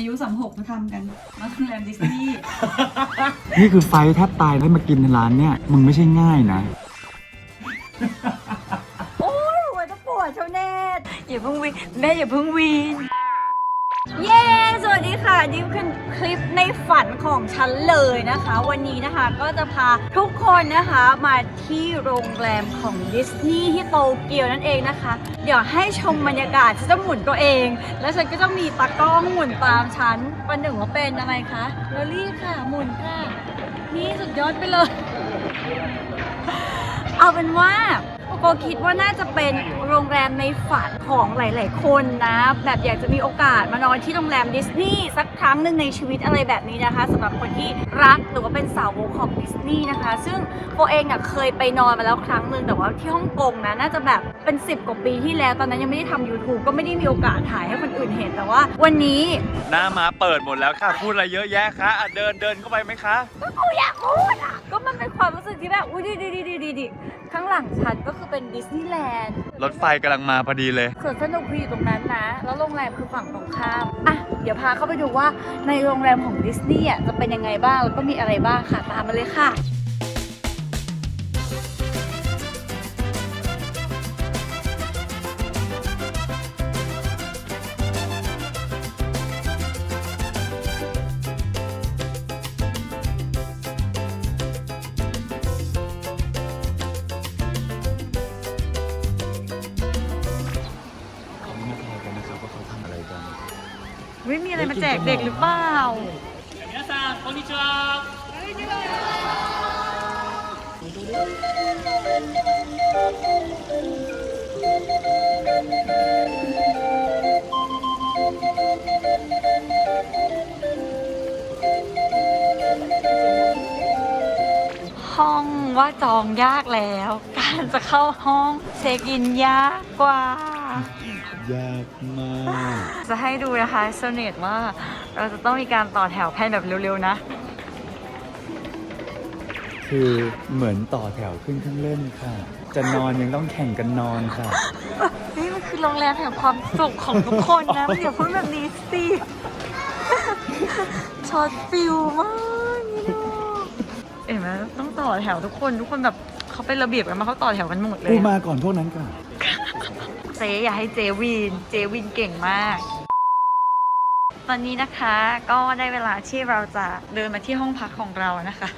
อายุสามหกมาทำกันมาโรงแรมดิสนีย์นี่คือไฟแทบตายได้มากินในร้านเนี่ยมึงไม่ใช่ง่ายนะ โอ้ยหัวจะปวดเชาเนตอย่าเพิ่งวีนแม่อย่าเพิ่งวีน เย้ สวัสดีค่ะ นี่คือคลิปในฝันของฉันเลยนะคะ วันนี้นะคะก็จะพาทุกคนนะคะมาที่โรงแรมของดิสนีย์ที่โตเกียวนั่นเองนะคะ เดี๋ยวให้ชมบรรยากาศฉันจะหมุนตัวเอง แล้วฉันก็จะมีตากล้องหมุนตามฉันประหนึ่งว่าเป็นอะไรคะลอรี่ค่ะ หมุนค่ะ นี่สุดยอดไปเลย เอาเป็นว่า โกคิดว่าน่าจะเป็นโรงแรมในฝันของหลาย ๆ คนนะ แบบอยากจะมีโอกาสมานอนที่โรงแรมดิสนีย์สักครั้งหนึ่งในชีวิตอะไรแบบนี้นะคะสำหรับคนที่รักหรือว่าเป็นสาวกของดิสนีย์นะคะ ซึ่งโกเองอะเคยไปนอนมาแล้วครั้งหนึ่งแต่ว่าที่ฮ่องกงนะน่าจะแบบเป็น 10 กว่าปีที่แล้วตอนนั้นยังไม่ได้ทำ YouTube ก็ไม่ได้มีโอกาสถ่ายให้คนอื่นเห็นแต่ว่า วันนี้หน้ามาเปิดหมดแล้วค่ะ พูดอะไรเยอะแยะคะอะเดินเดินเข้าไปไหมคะกูอยากพูดอะก็มันเป็นความรู้สึกที่แบบอุ้ยดีดีดีดีดีดี ข้างหลังฉันก็คือเป็นดิสนีย์แลนด์รถไฟกำลังมาพอดีเลยส่วนสนุกคืออยู่ตรงนั้นนะ แล้วโรงแรมคือฝั่งตรงข้ามอะเดี๋ยวพาเข้าไปดูว่าในโรงแรมของดิสนีย์อะจะเป็นยังไงบ้างแล้วก็มีอะไรบ้างค่ะตามมาเลยค่ะ มีอะไรมาแจกเด็กหรือเปล่า 皆さんこんにちは ห้องว่าจองยากแล้ว การจะเข้าห้องเช็คอินยากกว่า ยากมาก จะให้ดูนะคะโซเนตว่าเราจะต้องมีการต่อแถวแพนแบบเร็วๆนะ คือเหมือนต่อแถวขึ้นเครื่องเล่นค่ะ จะนอนยังต้องแข่งกันนอนค่ะ นี่มันคือโรงแรมแห่งความสุขของทุกคนนะอย่าพูดแบบนี้สิช็อตฟิลมากนี่ดูเห็นไหมต้องต่อแถวทุกคนทุกคนแบบเขาเป็นระเบียบกันมาเขาต่อแถวกันหมดเลย กูอะมาก่อนพวกนั้นก่อน เจ๊อย่าให้เจวิน เจวินเก่งมาก ตอนนี้นะคะก็ได้เวลาที่เราจะเดินมาที่ห้องพักของเรานะคะ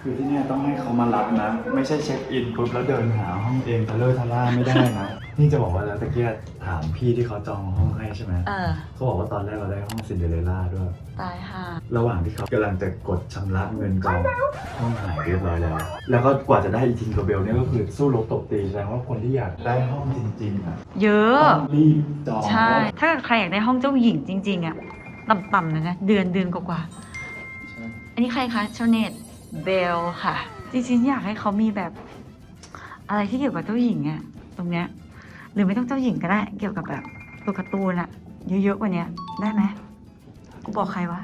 คือที่เนี่ยต้องให้เขามารับนะ ไม่ใช่เช็คอินปุ๊บแล้วเดินหาห้องเองตะเลอร์ทะล่าไม่ได้นะ นี่จะบอกว่าแล้วตะเกียถามพี่ที่เขาจองห้องให้ใช่ไหมเออ เขาบอกว่าตอนแรกเราได้ห้องซินเดอเรลล่าด้วย ตายห่าระหว่างที่เขากำลังจะกดชำระเงินจองห้องหายเรียบร้อยแล้ว แล้วก็กว่าจะได้อีทิงกับเบลเนี่ยก็คือสู้รบตบตีแสดงว่าคนที่อยากได้ห้องจริงๆอะเยอะ ต้องรีบจองใช่ ถ้าเกิดใครอยากได้ห้องเจ้าหญิงจริง ๆอะต่ำๆเลยนะ เดือนเดือนกว่าๆอันนี้ใครคะชาวเน็ตเบลค่ะ จริงๆ อยากให้เขามีแบบ อะไรที่เกี่ยวกับเจ้าหญิงอะตรงเนี้ย หรือไม่ต้องเจ้าหญิงก็ได้ เกี่ยวกับแบบตัวการ์ตูนอะเยอะๆกว่านี้ได้ไหมกูบอกใครวะ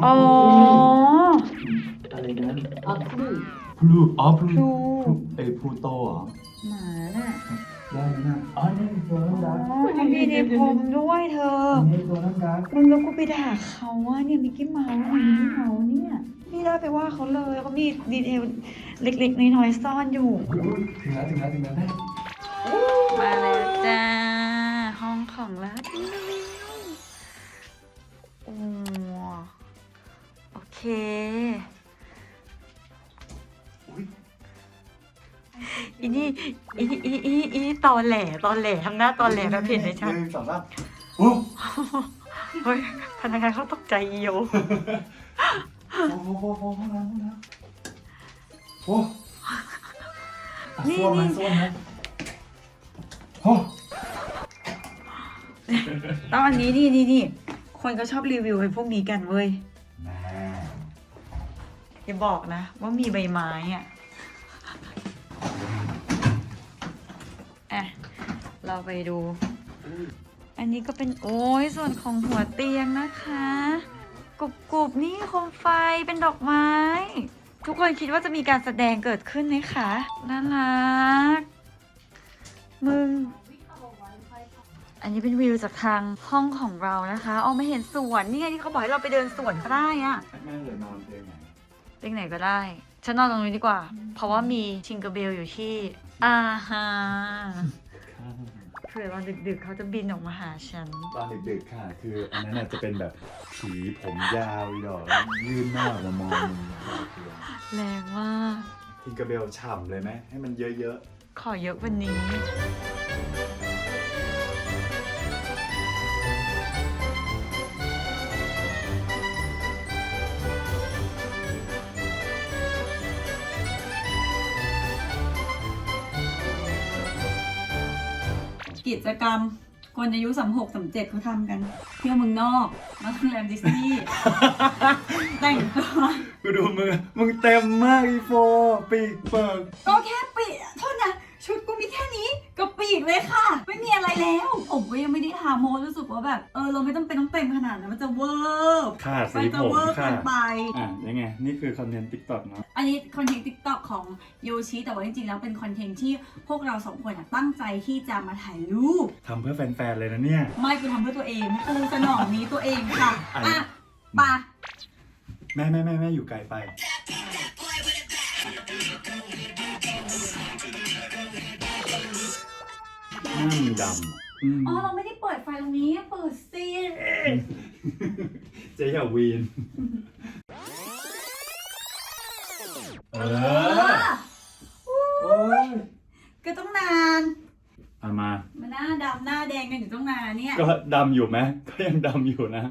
โอ้ออะไพลูอ๋อพลู ลูอพลูโตเหรอหมาน่ะได้ไหมนะอ๋อนี่ตัวน้องดักมันมีในผมด้วยเธอ นี่ตัวน้องดักมึงแล้วกูไปด่าเขาว่าเนี่ยมิกกี้เมาส์มิกกี้เมา ได้ไปว่าเขาเลยเขามีดีเทลเล็กๆน้อยๆซ่อนอยู่อุ๊ยถึงแล้วถึงแล้วถึงแล้วได้มาแล้วจ้า ห้องของเราโอ้โอเคอีนี่อีนี่อีนี่อีนี่อีนี่ตอแหลตอแหลทำหน้าตอแหลแบบเห็นไหมชัดหนึ่งสองสามโอ้เฮ้ยพนักงานเขาตกใจอีโย โหโอ้โหโอ้โหห้องน้ำห้องน้ำโอ้อะนี่ส้วมนี่นะส้วมนะโอ้ต้องอันนี้นี่นี่นี่คนก็ชอบรีวิวไอ้พวกนี้กันเว้ยแม่อย่าบอกนะ ว่ามีใบไม้อะอะ เราไปดู อันนี้ก็เป็นโอ้ยส่วนของหัวเตียงนะคะ กรุบกรุบๆนี่โคมไฟเป็นดอกไม้ ทุกคนคิดว่าจะมีการแสดงเกิดขึ้นไหมคะน่ารักมึง อันนี้เป็นวิวจากทางห้องของเรานะคะเอามาเห็นสวนนี่ไงที่เขาบอกให้เราไปเดินสวนก็ได้อะแม่เลยนอนเพลงไหนเรื่องไหนก็ได้ฉันนอนตรงนี้ดีกว่า เพราะว่ามีชิงเกอร์เบลอยู่ที่อาฮา เผื่อตอนดึกๆเขาจะบินออกมาหาฉัน ตอนดึกๆค่ะ คืออันนั้นอาจจะเป็นแบบผีผมยาวอีดอกแล้วยื่นหน้าออกมามองมึงดาวเทียมแรงมาก ทิงกระเบลฉ่ำเลยไหมให้มันเยอะขอเยอะกวันนี้กิ จกรรม คนอายุสามหกสามเจ็ดเขาทำกัน เที่ยวเมืองนอกมาโรงแรมดิสนีย์แต่งตัวๆกูดูมือมึงเต็มมากอีโฟปีกเปิกก็แค่ปีกโทษนะ ชุดกูมีแค่นี้ กับปีกเลยค่ะ ไม่มีอะไรแล้วผมก็ยังไม่ได้ทาโมรู้สึกว่าแบบเออเราไม่ต้องเป็นต้องเต็มขนาดนั้นมันจะเวอร์ค่ะมัสีจะผมเวอร์ค่ะเกินไป อะยังไง นี่คือคอนเทนต์ติ๊กต็อกเนาะอันนี้คอนเทนต์ติ๊กต็อกของโยชิแต่ว่าจริงๆแล้วเป็นคอนเทนต์ที่พวกเราสองคนอะตั้งใจที่จะมาถ่ายรูป ทำเพื่อแฟนๆเลยนะเนี่ย ไม่กูทำเพื่อตัวเองกูสนองนี้ตัวเองค่ะอันอะไปะแม่แม่แม่แม่อยู่ไกลไป หน้ามึงดำอะอืมอ๋อ เราไม่ได้เปิดไฟตรงนี้ เปิดสิเจ๊อย่าวีน เอเอออโอ้ยก็ต้องนาน เอามา มันหน้าดำหน้าแดงกันอยู่ต้องนานเนี่ย ก็ดำอยู่ไหมก็ยังดำอยู่นะ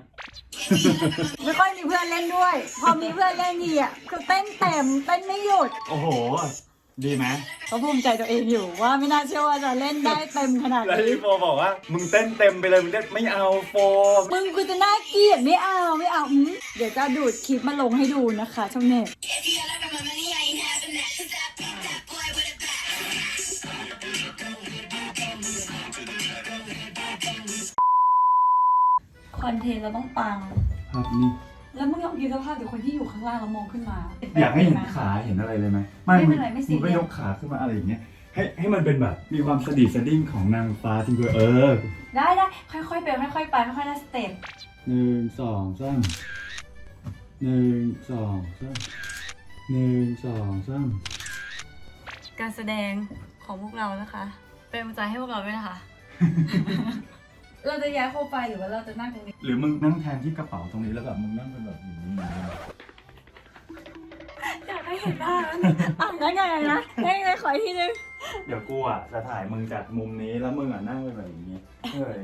ไม่ค่อยมีเพื่อนเล่นด้วย พอมีเพื่อนเล่นดีอะคือเต้นเต็มเต้นไม่หยุด โอ้โห ดีไหมก็ภูมิใจตัวเองอยู่ว่าไม่น่าเชื่อว่าจะเล่นได้เต็มขนาดแล้วนี้ที่โฟบอกว่า มึงเต้นเต็มไปเลยมึงเต้นไม่เอาโฟมึงกูจะน่าเกลียดไม่เอาไม่เอาอืมเดี๋ยวจะดูดคลิปมาลงให้ดูนะคะช่องเน็ตคอนเทนต์เราต้องปัง ภาพนี้ แล้วมึงลองคิดสภาพเดี๋ยวคนที่อยู่ข้างล่างแล้วมองขึ้นมา อยากให้เห็นขาเห็นอะไรเลยไหมไม่เป็นไรไม่ซีมึงเรียสก็ยกขาขึ้นมาอะไรอย่างเงี้ยให้ให้มันเป็นแบบมีความสะดิดสะดิ้งของนางฟ้าจริงด้วยเออได้ได้ค่อยๆไปค่อยๆไปค่อยๆได้สเต็ปหนึ่งสองสามหนึ่งสองสามหนึ่งสองสามการแสดงของพวกเรานะคะ เป็นกำลังใจให้พวกเราด้วยนะคะ เราจะย้ายโคมไฟหรือว่าเราจะนั่งตรงนี้ หรือมึงนั่งแทนที่กระเป๋าตรงนี้แล้วแบบมึงนั่งเป็นแบบอย่างนี้อยากให้เห็นภาพอะงั้นไงนะให้ไงขออีกทีนึงเดี๋ยวกูอะจะถ่ายมึงจากมุมนี้แล้วมึงอะนั่งเป็นแบบอย่างนี้เฮ้ย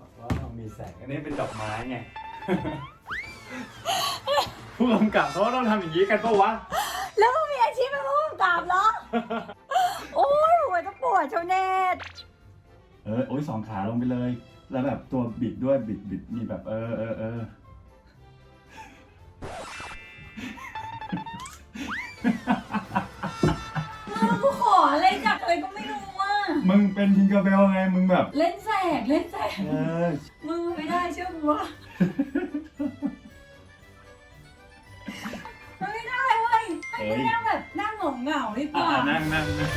บอกว่ามีแสงอันนี้เป็นดอกไม้ไง ผู้กำกับเขาต้องทำอย่างนี้กันปะวะ แล้วมึงมีอาชีพเป็นผู้กำกับเหรอ โอ้ยหัวจะปวดเชาวเนต เออโอ้ยสองขาลงไปเลย แล้วแบบตัวบิดด้วยบิดบิดมีแบบ เออเออเออมึงกูขออะไรจากอะไรก็ไม่รู้อะมึงเป็นทิงเกอร์เบลไงมึงแบบ เล่นแสกเล่นแสกเออ มึงไม่ได้เชื่อกูว่ามันไม่ได้เว้ยให้กูนั่งแบบนั่งเหงาเหงาๆดีกอ่าว่า นั่งนั่งนั่ง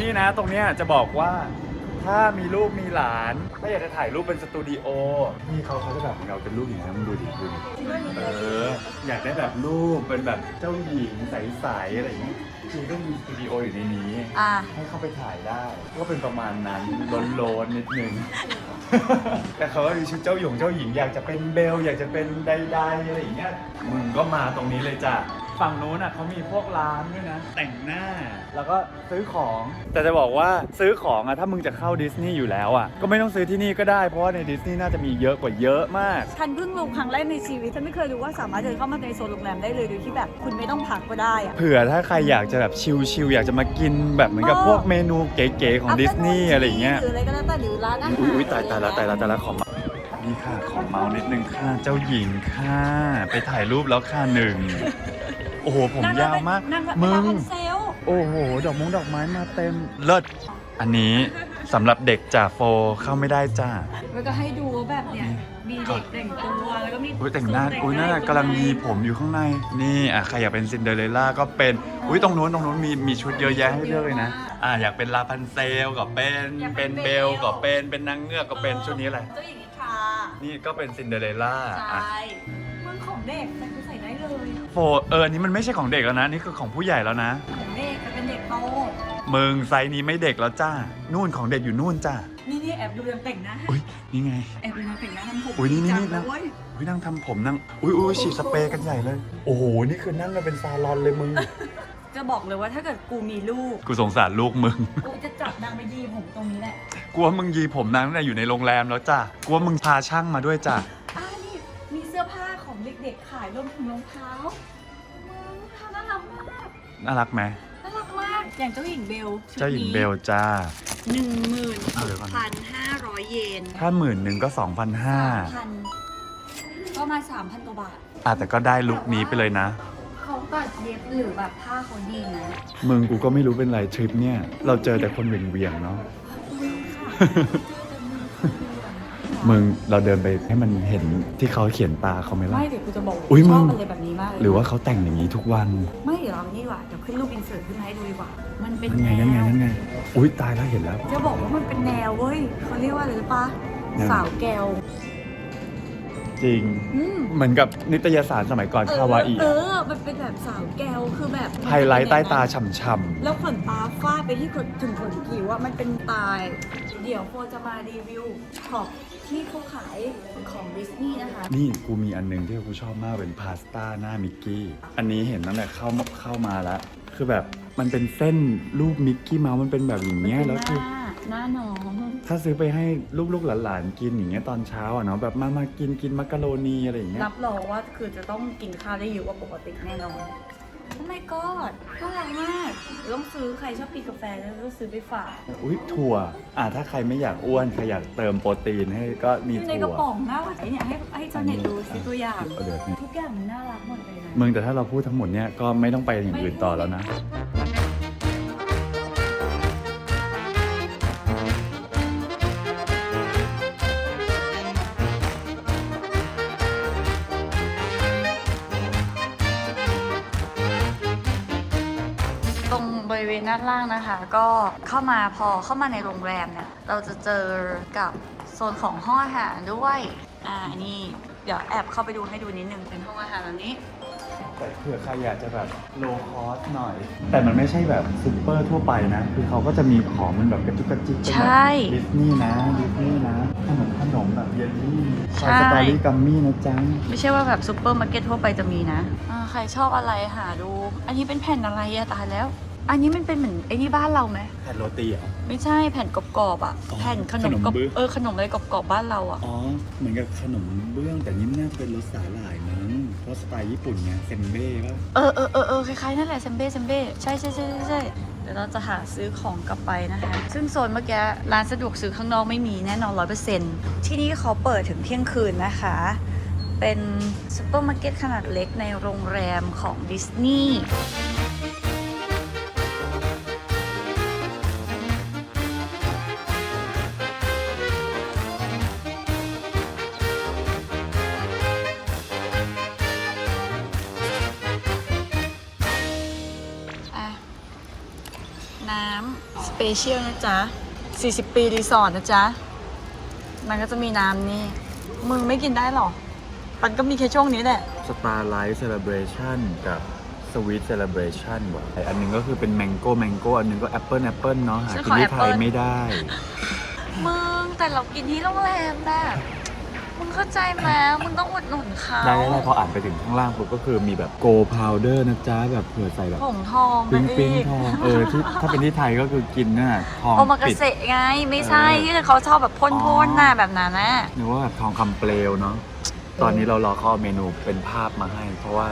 นี่นะตรงเนี้ยจะบอกว่าถ้ามีลูกมีหลาน ถ้าอยากจะถ่ายรูปเป็นสตูดิโอนี่เขาเขาจะแบบเราเป็นลูกอย่างนี้นมึงดูดิดูดิเอออยากได้แบบรูปเป็นแบบเจ้าหญิงใสๆอะไรอย่างเงี้ยจริงๆก็มีสตูดิโออยู่ในนี้อะ ให้เข้าไปถ่ายได้ ก็เป็นประมาณนั้นโลนๆนิดนึง แต่เขาก็มีชุดเจ้าหยงเจ้าหญิงอยากจะเป็นเบล อยากจะเป็นใดๆอะไรอย่างเงี้ยมึงก็มาตรงนี้เลยจ้ะ ฝั่งนู้นอะเขามีพวกร้านด้วยนะ แต่งหน้า แล้วก็ซื้อของ แต่จะบอกว่าซื้อของอะถ้ามึงจะเข้าดิสนีย์อยู่แล้วอะก็ไม่ต้องซื้อที่นี่ก็ได้ เพราะว่าในดิสนีย์น่าจะมีเยอะกว่าเยอะมาก ฉันเพิ่งลงครั้งแรกในชีวิต ฉันไม่เคยรู้ว่าสามารถเดินเข้ามาในโซนโรงแรมได้เลยโดยที่แบบคุณไม่ต้องพักก็ได้อะเผื่อถ้าใครอยากจะแบบชิลๆอยากจะมากินแบบเหมือนกับพวกเมนูเก๋ๆของดิสนีย์อะไรอย่างเงี้ย หรืออะไรก็แล้วแต่หรือร้านอาหาร อุ้ยตายตายละตายละตายละขอมานี่ค่ะของเมาส์นิดนึงค่ะ เจ้าหญิงค่ะ ไปถ่ายรูปแล้วค่ะหนึ่ง โอ้โห ผมยาวมากนั่งแบบมึเวลงพันเซลโอ้โห ดอกมงดอกไม้มาเต็ม เลิศ อันนี้สำหรับเด็กจ่าโฟเข้าไม่ได้จ้า แล้วก็ให้ดูว่าแบบเนี่ยมีเด็กแต่งตัวแล้วก็มีอุ้ยแต่งหน้าทรอุ้ยนั่นน่ะอยู่กำลังในยีผมอยู่ข้างใน นี่อะใครอยากเป็นซินเดอเรลล่าก็เป็น อุ้ยตรงนู้นตรงนู้นมีมีชุดเยอะแยะให้เลือกเลยนะ อะอยากเป็นลาพันเซลก็เป็นอยากเป็เป็นนเบลเบลก็เป็นเป็นนางเงือกก็เป็นชุดนี้อะไร เจ้าหญิงนิทรานี่ก็เป็นซินเดอเรลล่าใชอะ่มึงของเด็กแต่กูใส่ได้เลย โฟเอออันนี้มันไม่ใช่ของเด็กแล้วนะ นี่คือของผู้ใหญ่แล้วนะ ของเด็กแต่เป็นเด็กโตมึงไซส์นี้ไม่เด็กแล้วจ้า นู่นของเด็กอยู่นู่นจ้านี่นี่แอบดูยังแต่งหน้าอุ้ยนี่ไง แอบดูยังแต่งหน้าทำผมอุ๊ยนี่นี่จังนี่นะ เว้ยอุ้ยนั่งทำผมนั่งอุ้ยอุ้ยฉีดสเปรย์กันใหญ่เลย โอ้โห นี่คือนั่งกันเป็นซาลอนเลยมึง จะบอกเลยว่าถ้าเกิดกูมีลูก กูสงสารลูกมึง กูจะจับนางไปยีผมตรงนี้แหละ กลัวมึงยีผมนางตั้งแต่อยู่ในโรงแรมแล้วจ้ะกลัวมึงพาช่างมาด้วยจ้ะอ่าายรวมถึงรองเท้ามึงทำน่ารักมากน่ารักไหมน่ารักมากอย่างเจ้าหญิงเบลชุดเจ้าหญิงนี้เบลจ้า หนึ่งหมื่นเอาเดี๋ยวก่อนพันห้าร้อยเยนถ้าหมื่นหนึ่งก็สองพันห้าพันก็มาสามพันกว่าบาทอะแต่ก็ได้ลุคนี้ไปเลยนะ เขาตัดเย็บหรือแบบผ้าเขาดีนะมึงกูก็ไม่รู้เป็นไรทริปเนี่ย เราเจอแต่คนเหวี่ยงๆเนาะ อุ้ยค่ะ มึงเราเดินไปให้มันเห็นที่เขาเขียนตาเขาไหมล่ะ ไม่เดี๋ยวกูจะบอกอุ๊ยชมึอบงอะไรแบบนี้มากเลยหรือว่าเขาแต่งอย่างนี้ทุกวันไม่เดี๋ยวเรานี่ดีกว่าเดี๋ยวขึ้นรูปอินเสิร์ตขึ้นมาให้ดูดีกว่า มันเป็นนั่นไงแนนั่นไงวนั่นไงอุ้ยตายแล้วเห็นแล้ว จะบอกว่ามันเป็นแนวเว้ยเขาเรียกว่าอะไรรู้ปะแนว สาวแก้วจริง อืมเหมืมือนกับนิตยสารสมัยก่อนคาวาอิเออ มันเป็นแบบสาวแก้วคือแบบไฮไลท์ใต้ตาฉ่ำแล้วขนตาฟาดไปที่ขนถึงขนคิ้วว่ามันเป็นตาย เดี๋ยวโฟจะมารีวิวช็อป ที่เขาขายของดิสนีย์นะคะๆนี่กูมีอันหนึงที่กูชอบมากเป็นพาสต้าหน้ามิกกี้ อันนี้เห็นตั้งแต่เข้ามาเข้ามาแล้ว คือแบบมันเป็นเส้นรูปมิกกี้เมาส์มันเป็นแบบอย่างมันเงี้ยเป็นแล้วหคือน้าหน้าน้องถ้าซื้อไปให้ลูกๆหลานๆกินอย่างเงี้ยตอนเช้าอะเนาะแบบมามากินกินมักกะโรนีอะไรอย่างเงี้ยรับรองว่าคือจะต้องกินข้าวได้เยอะกว่าปกติแน่นอน โอ้ my god น่ารักมากต้องซื้อใครชอบกินกาแฟแล้วก็ซื้อไปฝากอุ้ยถั่ว อะถ้าใครไม่อยากอ้วนใครอยากเติมโปรตีนให้ก็มีอยู่ในถั่กวระป๋องน่ารักเนี่ยให้ให้เจ้าเน็ตดูสิตัวอย่างเดี๋ยวเนี่ยทุกอย่างมันน่ารักหมดเลยนะ มึงแต่ถ้าเราพูดทั้งหมดเนี่ยก็ไม่ต้องไปอย่างอื่นต่อแล้วนะ นล่างนะคะก็เข้ามาพอเข้ามาในโรงแรมเนี่ยเราจะเจอกับโซนของห้องอาหารด้วยอ่านี่เดี๋ยวแอบเข้าไปดูให้ดูนิดนึงเป็นห้องอาหารแบบนี้แต่เผื่อใครอยากจะแบบโลคอสหน่อย แต่มันไม่ใช่แบบซูเปอร์ทั่วไปนะ คือเขาก็จะมีของมันแบบกระจุกกระจิกเป็นใช่แบบดิสนีย์นะดิสนีย์นะขนมขนมแบบเยลลี่ใช่สตอรี่กัมมี่นะจ๊ะไม่ใช่ว่าแบบซูเปอร์มาร์เก็ตทั่วไปจะมีนะอ่าใครชอบอะไรหาดู อันนี้เป็นแผ่นอะไรอะตายแล้ว อันนี้มันเป็นเหมือนไอ้นี่บ้านเราไหมแผ่นโรตีเหรอ ไม่ใช่แผ่นกรอบๆอะอ๋อแผ่นขนมขนมกรอบบื้อเออขนมอะไรกรอบๆบ้านเราอะอ๋อ เหมือนกับขนมเบื้องแต่นี่น่าจะเป็นรสสาหร่ายมั้งเพราะสไตล์ญี่ปุ่นไงเซนเบ้ป่ะเออเออเออเออคล้ายๆนั่นแหละเซมเบ้เซมเบ้ใช่ใช่ใช่ใช่ใช่เดี๋ยวเราจะหาซื้อของกลับไปนะคะ ซึ่งโซนเมื่อกี้ร้านสะดวกซื้อข้างนอกไม่มีแน่นอนร้อยเปอร์เซ็นต์ที่นี่เขาเปิดถึงเที่ยงคืนนะคะ เป็นซูเปอร์มาร์เก็ตขนาดเล็กในโรงแรมของดิสนีย์ เปเชียลนะจ๊ะ 40 ปีรีสอร์ทนะจ๊ะ มันก็จะมีน้ำนี่ มึงไม่กินได้หรอ มันก็มีแค่ช่วงนี้แหละ สตาร์ไลท์เซเลบรชันกับสวีทเซเลบรชันว่ะอันหนึงก็คือเป็นแมงโก้แมงโก้อันหนึงก็แอปเปิลแอปเปิลเนาะหาฉันกิขนอที่ไทยแอปเปิ้ลไม่ได้ มึงแต่เรากินที่โรงแรมแบบ มึงเข้าใจไหมมึงต้องอุดหนุนเขาได้ได้พออ่านไปถึงข้างล่างปุ๊บก็คือมีแบบโกพาวเดอร์นะจ๊ะแบบเผื่อใส่แบบผงทองไปปิ้งอีปิ้งกทองเออที่ถ้าเป็นที่ไทยก็คือกินน่ะทองโอมากาปิดเสะไงไม่ใช่เออที่เขาชอบแบบพ่นอ๋พ่อนน่ะแบบนั้นนะนึกว่าแบบทองคำเปลวเนาะตอนนี้เรารอเขาเอาเมนูเป็นภาพมาให้ เพราะว่า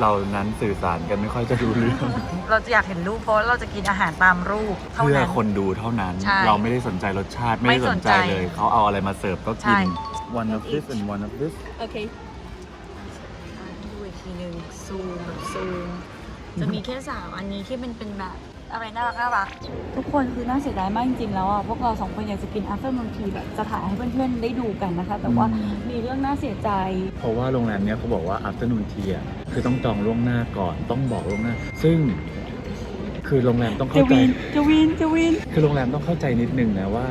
เรานั้นสื่อสารกันไม่ค่อยจะรู้เรื่อง เราจะอยากเห็นรูปเพราะว่าเราจะกินอาหารตามรูปเท่าเพื่อนั้นคนดูเท่านั้นใช่เราไม่ได้สนใจรสชาติไม่ได้ไม่สสนนใจใจเลย เขาเอาอะไรมาเสิร์ฟก็กิใช่น one of this and one of this โอเคดูอีกทีหนึ่งซูมแบบซูมจะมีแค่สามอันนี้ที่มันเป็นแบบอะไรน่ารักน่ารักทุกคนคือน่าเสียดายมากจริงๆแล้วอะพวกเราสองคนอยากจะกิน afternoon tea แบบจะถ่ายให้เพื่อนๆได้ดูกันนะคะ แต่ว่ามีเรื่องน่าเสียใจ เพราะว่าโรงแรมเนี้ยเขาบอกว่า afternoon tea อะคือต้องจองล่วงหน้าก่อนต้องบอกล่วงหน้า ซึ่งคือโรงแรมต้องจะเข้าใจวินจะวินจะวินคือโรงแรมต้องเข้าใจนิดนึงนะว่า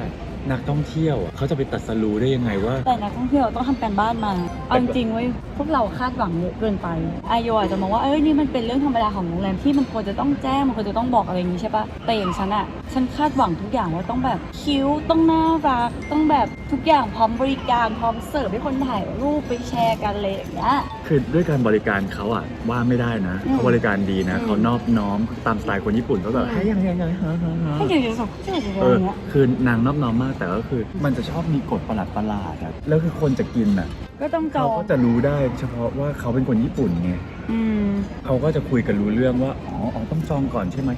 นักท่องเที่ยวอะเขาจะไปตัดสรู้ได้ยังไงว่า แต่นักท่องเที่ยวต้องทำการบ้านมา เอาจริงๆเว้ยพวกเราคาดหวังเยอะเกินไปอายโยอาจจะมองว่าเอ้ยนี่มันเป็นเรื่องธรรมดาของโรงแรมที่มันควรจะต้องแจ้งมันควรจะต้องบอกอะไรอย่างนี้ใช่ปะแต่อย่างฉันอะฉันคาดหวังทุกอย่างว่าต้องแบบคิ้วต้องน่ารักต้องแบบ ทุกอย่างพร้อมบริการพร้อมเสิร์ฟให้คนถ่ายรูปไปแชร์กันเลยอย่างเงี้ย คือด้วยการบริการเขาอะว่าไม่ได้นะอืมเขาบริการดีนะอืม เขานอบน้อมตามสไตล์คนญี่ปุ่นเขาแบบอืมให้ยังยังยังฮะฮะฮะให้เดี๋ยวจะส่งให้เดี๋ยวจะเอส่งออย่างเงี้ยคือนางนอบน้อมมากแต่ก็คือ มันจะชอบมีกฎประหลาดประหลาดๆอะแล้วคือคนจะกินอะก็ต้องจอเขางก็จะรู้ได้เฉพาะว่าเขาเป็นคนญี่ปุ่นไง อืม เขาก็จะคุยกันรู้เรื่องว่า อ๋ออ๋อต้องจองก่อนใช่ไหม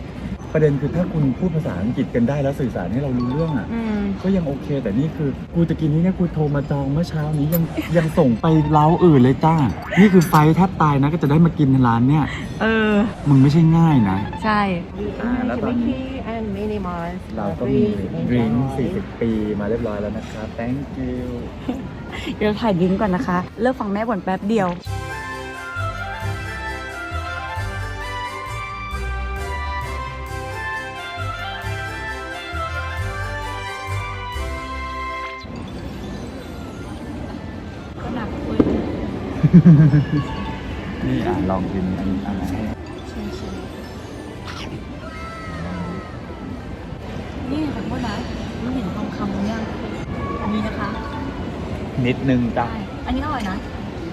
ประเด็นคือถ้าคุณพูดภาษาอังกฤษกันได้แล้วสื่อสารให้เรารู้เรื่องอะ อืม ก็ยังโอเค แต่นี่คือกูจะกินนี้เนี่ยกูโทรมาจองเมื่อเช้านี้ยังยังส่งไปเล้าอื่นเลยจ้า นี่คือไฟแทบตายนะก็จะได้มากินร้านเนี่ยเออ มึงไม่ใช่ง่ายนะ ใช่ อ่าแล้วตอนนี้ and minimize เราก็มีดริงก์40 ปีมาเรียบร้อยแล้วนะครับ thank you เดี๋ยวถ่ายดิ้งก่อนนะคะ เลิกฟังแม่บ่นแป๊บเดียว นี่อะลองกินอันนี้อะไรให้ชิมชิมนี่ขอโทษนะไม่เห็นทองคำหรือยังอันนี้นะคะนิดนึงจ้ะใช่อันนี้อร่อยนะ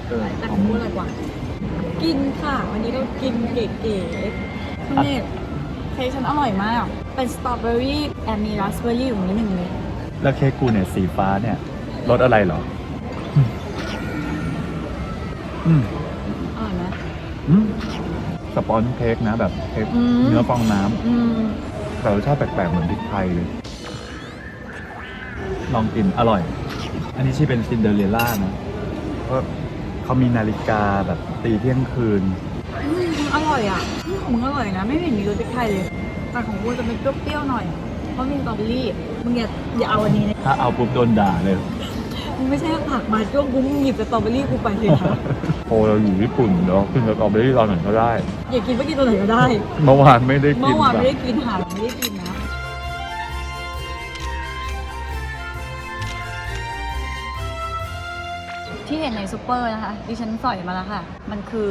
เออแต่ขขอองงกูอร่อยกว่า กินค่ะ วันนี้เรากินเก๋ๆคุณเนตเค้กฉันอร่อยมาก เป็นสตรอเบอรี่แอนมีราสเบอรี่อยู่นิดหนึ่งเลยแล้วเค้กกูเนี่ยสีฟ้าเนี่ยรสอะไรเหรอ อืมอร่อยไหม อืมสปอนเค้กนะแบบเค้กอืม เนื้อฟองน้ำอืมแต่รสชาติแปลกๆเหมือนพริกไทยเลย ลองกินอร่อย อันนี้ชื่อเป็นซินเดอเรลล่านะเพราะเขามีนาฬิกาแบบตีเที่ยงคืน อืมอร่อยอะอืมของมึงอร่อยนะ ไม่เห็นมีรสพริกไทยเลย แต่ของกูจะเป็นเปรี้ยวๆหน่อย เพราะมีสตรอเบอรี่ มึงอย่าอย่าเอาอันนี้นะ ถ้าเอาปุ๊บโดนด่าเลย มึงไม่ใช่ผักมาจ้วงกูมึงหยิบสตรอเบอรี่กูไปเลยนะโอ้เราอยู่ญี่ปุ่นเนาะขึ้นสตรอเบอรี่ตอนไหนก็ได้ อย่ากินไม่กินตัวไหนก็ได้ เมื่อวานไม่ได้กินเมื่อวานแบบไม่ได้กินหาไม่ได้กินนะที่เห็นในซูเปอร์นะคะดิฉันสอยมาแล้วค่ะ มันคือ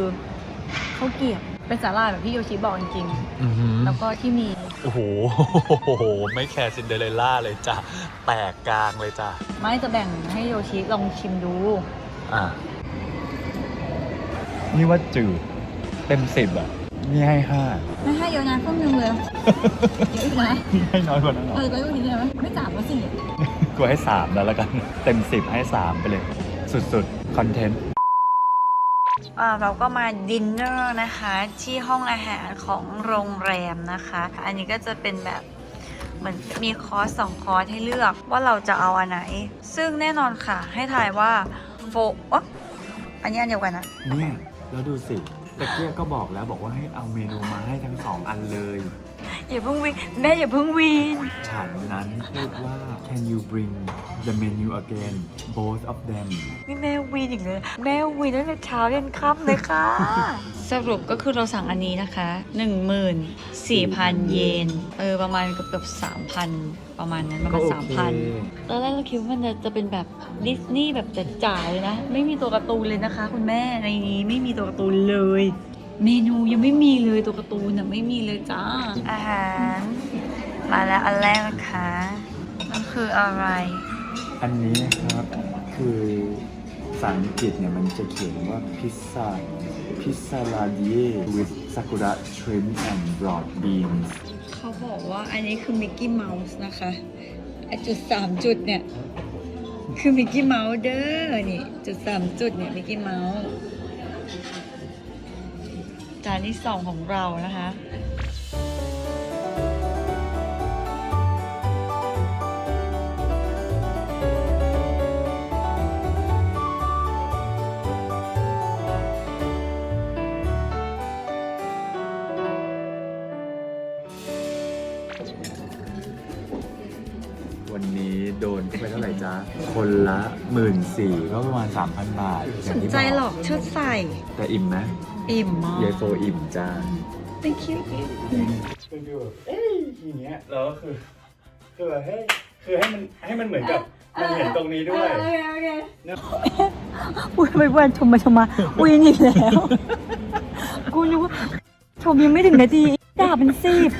ข้าวเกรี๊ยว เป็นสาลายแบบที่โยชิบอกจริงๆแล้วก็ที่มี โอ้โห ไม่แคร์ซินเดอเรลล่าเลยจ้ะ แตกกลางเลยจ้ะ ไม่จะแบ่งให้โยชิลองชิมดู อะ นี่ว่าจืด เต็มสิบอะ นี่ให้ห้า ไม่ให้เยอะนะครึ่งหนึงเลยเยอะอีกนะนี่ให้น้อยกว่านั้นเหรเอออไปก็กินเลยไหมไม่จ่ายก็สิ กูให้สามแล้วละกัน เต็มสิบให้สามไปเลย สุดๆ คอนเทนต์อ่า เราก็มาดินเนอร์นะคะ ที่ห้องอาหารของโรงแรมนะคะ อันนี้ก็จะเป็นแบบเหมือนมีคอร์สสองคอร์สให้เลือกว่าเราจะเอาอันไหน ซึ่งแน่นอนค่ะ ให้ถ่ายว่าโฟอ๊ะอันนี้อันเดียวกันนะเนี่ยแล้วดูสิตะเกียก็บอกแล้วบอกว่าให้เอาเมนูมาให้ทั้งสองอันเลย อย่าเพิ่งวีนแม่อย่าเพิ่งวีน ฉันนั้นพูดว่า can you bring the menu again both of them นี่แม่วีนอีกเลยแม่วีนตั้งแต่เช้ายันค่ำเลยค่ะ สรุปก็คือเราสั่งอันนี้นะคะ 14,000 เยน เออ ประมาณเกือบเกือบ3,000 ประมาณนั้นประมาณก็โอเค3,000 ตอนแรกเราคิดว่ามันจะจะเป็นแบบดิสนีย์แบบจ๋าๆเลยนะ ไม่มีตัวการ์ตูนเลยนะคะ คุณแม่ในนี้ไม่มีตัวการ์ตูนเลย เมนูยังไม่มีเลยตัวการ์ตูนน่ะไม่มีเลยจ้า อาหาร มาแล้วอันแรกนะคะมันคืออะไร อันนี้นะครับคือภาษาอังกฤษเนี่ยมันจะเขียนว่าพิซซ่าพิซซ่าลาเดีย with sakura shrimp and broad beans เขาบอกว่าอันนี้คือมิกกี้เมาส์นะคะไอจุดสามจุดเนี่ย คือมิกกี้เมาส์เด้อนี่ จุดสามจุดเนี่ยมิกกี้เมาส์ จานที่สองของเรานะคะวันนี้โดนไปเท่าไหร่จ๊ะ คนละหมื่นสี่ก็ประมาณสามพันบาทสนใจหรอกชุดใส่แต่อิ่มไหม อิ่มมากยายโฟอิ่มจ้า thank you เป็นฟีลแบบเอ้ยอย่างเงี้ยแล้วก็คือคือแบบให้คือให้มันให้มันเหมือนกับมันเห็นตรงนี้ด้วย โอเคโอเคอุ้ยไปเพื่อนชมมาชมมาวินอีกแล้ว กูนึกว่าชมยังไม่ถึงนาทีด่าเป็นสิบ